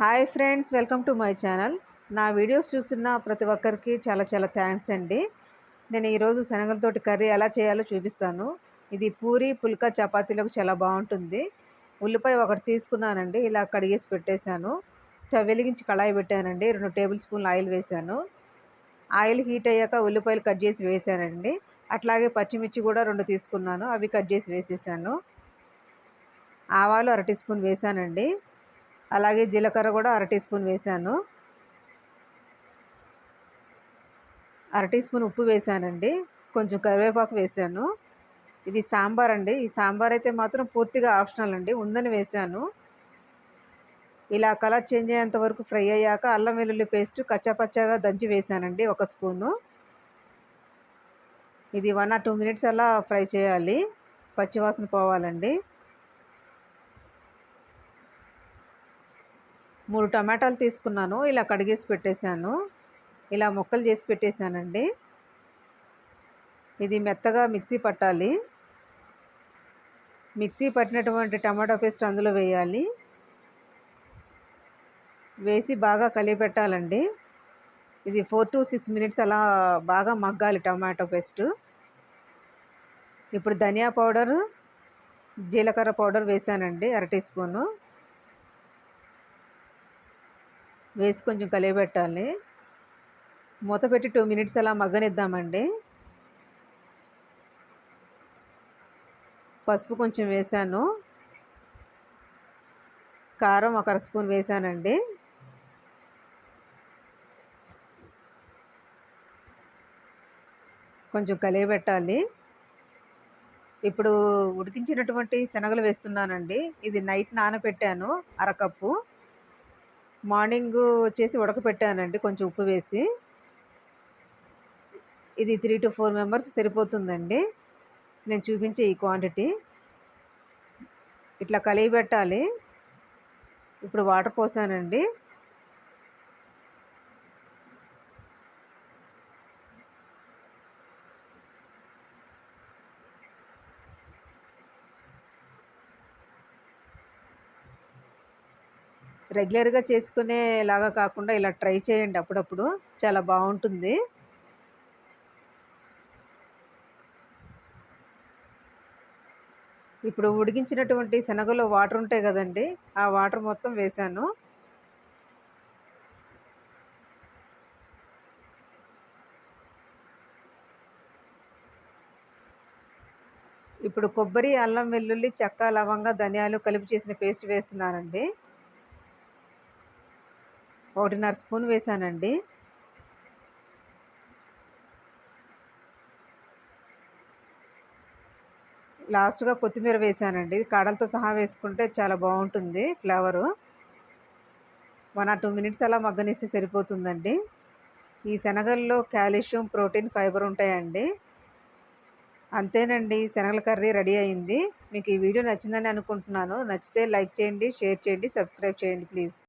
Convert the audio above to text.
Hi friends welcome to my channel. నా videos చూస్తున్న ప్రతి ఒక్కరికి చాలా చాలా థ్యాంక్స్ అండి. నేను ఈరోజు శనగలతోటి కర్రీ ఎలా చేయాలో చూపిస్తాను. ఇది పూరి పుల్కా చపాతీలకు చాలా బాగుంటుంది. ఉల్లిపాయ ఒకటి తీసుకున్నానండి ఇలా కడిగేసి పెట్టేశాను. స్టవ్ వెలిగించి కళాయి పెట్టానండి రెండు టేబుల్ స్పూన్లు ఆయిల్ వేశాను. ఆయిల్ హీట్ అయ్యాక ఉల్లిపాయలు కట్ చేసి వేసానండి అట్లాగే పచ్చిమిర్చి కూడా రెండు తీసుకున్నాను అవి కట్ చేసి వేసేసాను. ఆవాలు అర టీ స్పూన్ వేసానండి అలాగే జీలకర్ర కూడా అర టీ స్పూన్ వేసాను అర టీ స్పూన్ ఉప్పు వేసానండి కొంచెం కరివేపాకు వేసాను ఇది సాంబార్ అండి. ఈ సాంబార్ అయితే మాత్రం పూర్తిగా ఆప్షనల్ అండి. ఉందని వేసాను ఇలా కలర్ చేంజ్ అయ్యేంత వరకు ఫ్రై అయ్యాక అల్లం వెల్లుల్లి పేస్ట్ కచ్చాపచ్చాగా దంచి వేసానండి ఒక స్పూను. ఇది వన్ ఆర్ టూ మినిట్స్ అలా ఫ్రై చేయాలి. పచ్చివాసన పోవాలండి. మూడు టమాటాలు తీసుకున్నాను ఇలా కడిగేసి పెట్టేశాను. ఇలా ముక్కలు చేసి పెట్టేశానండి. ఇది మెత్తగా మిక్సీ పట్టాలి. మిక్సీ పట్టినటువంటి టమాటో పేస్ట్ అందులో వేయాలి. వేసి బాగా కలిపెట్టాలండి ఇది ఫోర్ టు సిక్స్ మినిట్స్ అలా బాగా మగ్గాలి టమాటో పేస్ట్. ఇప్పుడు ధనియా పౌడరు జీలకర్ర పౌడర్ వేసానండి అర టీ స్పూను. వేసి కొంచెం కలియబెట్టాలి. మూత పెట్టి టూ మినిట్స్ అలా మగ్గనిద్దామండి. పసుపు కొంచెం వేసాను. కారం ఒక అర స్పూన్ వేసానండి. కొంచెం కలియబెట్టాలి. ఇప్పుడు ఉడికించినటువంటి శనగలు వేస్తున్నానండి. ఇది నైట్ నానబెట్టాను అరకప్పు. మార్నింగ్ వచ్చేసి ఉడకపెట్టానండి కొంచెం ఉప్పు వేసి. ఇది త్రీ టు ఫోర్ మెంబర్స్ సరిపోతుందండి. నేను చూపించే ఈ క్వాంటిటీ. ఇట్లా కలిగి పెట్టాలి ఇప్పుడు వాటర్ పోసానండి. రెగ్యులర్గా చేసుకునేలాగా కాకుండా ఇలా ట్రై చేయండి అప్పుడప్పుడు. చాలా బాగుంటుంది. ఇప్పుడు ఉడికించినటువంటి శనగలో వాటర్ ఉంటాయి కదండి ఆ వాటర్ మొత్తం వేసాను. ఇప్పుడు కొబ్బరి అల్లం వెల్లుల్లి చెక్క లవంగా ధనియాలు కలిపి చేసిన పేస్ట్ వేస్తున్నానండి. ఒకటిన్నర స్పూన్ వేసానండి. లాస్ట్గా కొత్తిమీర వేసానండి. కాడలతో సహా వేసుకుంటే చాలా బాగుంటుంది flavour. One or two minutes అలా మగ్గనిస్తే సరిపోతుందండి. ఈ శనగల్లో కాల్షియం ప్రోటీన్ ఫైబర్ ఉంటాయండి. అంతేనండి శనగల కర్రీ రెడీ అయింది. మీకు ఈ వీడియో నచ్చిందని అనుకుంటున్నాను. నచ్చితే లైక్ చేయండి షేర్ చేయండి సబ్స్క్రైబ్ చేయండి ప్లీజ్.